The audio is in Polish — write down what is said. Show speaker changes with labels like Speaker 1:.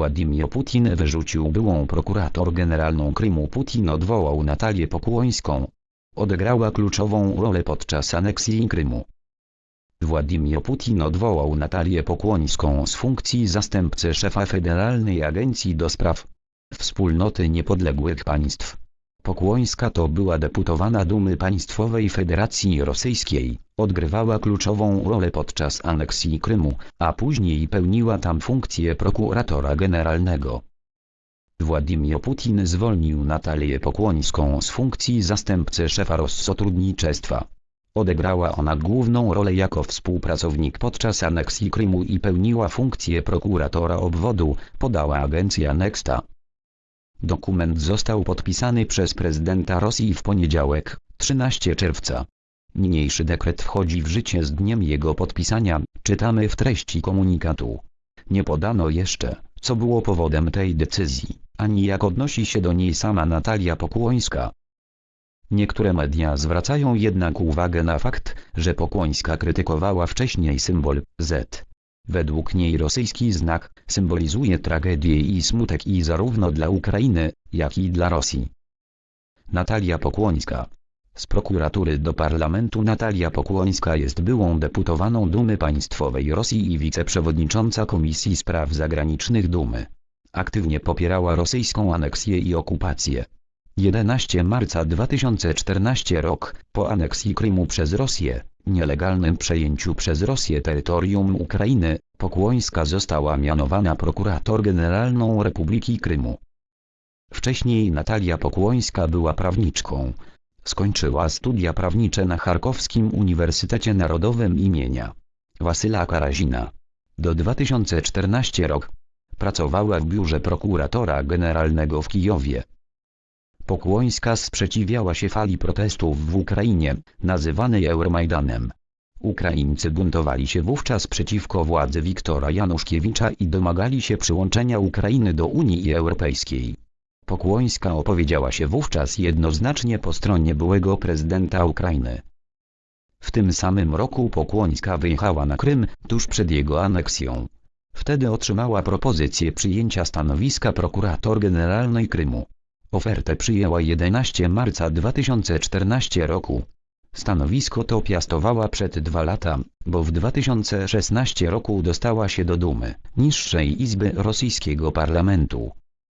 Speaker 1: Władimir Putin wyrzucił byłą prokurator generalną Krymu. Putin odwołał Natalię Pokłońską. Odegrała kluczową rolę podczas aneksji Krymu. Władimir Putin odwołał Natalię Pokłońską z funkcji zastępcy szefa Federalnej Agencji do Spraw Wspólnoty Niepodległych Państw. Pokłońska to była deputowana Dumy Państwowej Federacji Rosyjskiej, odgrywała kluczową rolę podczas aneksji Krymu, a później pełniła tam funkcję prokuratora generalnego. Władimir Putin zwolnił Natalię Pokłońską z funkcji zastępcy szefa Rossotródniczestwa. Odegrała ona główną rolę jako współpracownik podczas aneksji Krymu i pełniła funkcję prokuratora obwodu, podała agencja Nexta. Dokument został podpisany przez prezydenta Rosji w poniedziałek, 13 czerwca. Niniejszy dekret wchodzi w życie z dniem jego podpisania, czytamy w treści komunikatu. Nie podano jeszcze, co było powodem tej decyzji, ani jak odnosi się do niej sama Natalia Pokłońska. Niektóre media zwracają jednak uwagę na fakt, że Pokłońska krytykowała wcześniej symbol Z. Według niej rosyjski znak symbolizuje tragedię i smutek i zarówno dla Ukrainy, jak i dla Rosji. Natalia Pokłońska z prokuratury do parlamentu Natalia Pokłońska jest byłą deputowaną Dumy Państwowej Rosji i wiceprzewodnicząca Komisji Spraw Zagranicznych Dumy. Aktywnie popierała rosyjską aneksję i okupację. 11 marca 2014 rok, po aneksji Krymu przez Rosję, nielegalnym przejęciu przez Rosję terytorium Ukrainy, Pokłońska została mianowana prokurator generalną Republiki Krymu. Wcześniej Natalia Pokłońska była prawniczką. Skończyła studia prawnicze na Charkowskim Uniwersytecie Narodowym imienia Wasyla Karazina. Do 2014 rok. Pracowała w biurze prokuratora generalnego w Kijowie. Pokłońska sprzeciwiała się fali protestów w Ukrainie, nazywanej Euromajdanem. Ukraińcy buntowali się wówczas przeciwko władzy Wiktora Januszkiewicza i domagali się przyłączenia Ukrainy do Unii Europejskiej. Pokłońska opowiedziała się wówczas jednoznacznie po stronie byłego prezydenta Ukrainy. W tym samym roku Pokłońska wyjechała na Krym, tuż przed jego aneksją. Wtedy otrzymała propozycję przyjęcia stanowiska prokurator generalnej Krymu. Ofertę przyjęła 11 marca 2014 roku. Stanowisko to piastowała przed dwa lata, bo w 2016 roku dostała się do Dumy, niższej izby rosyjskiego parlamentu.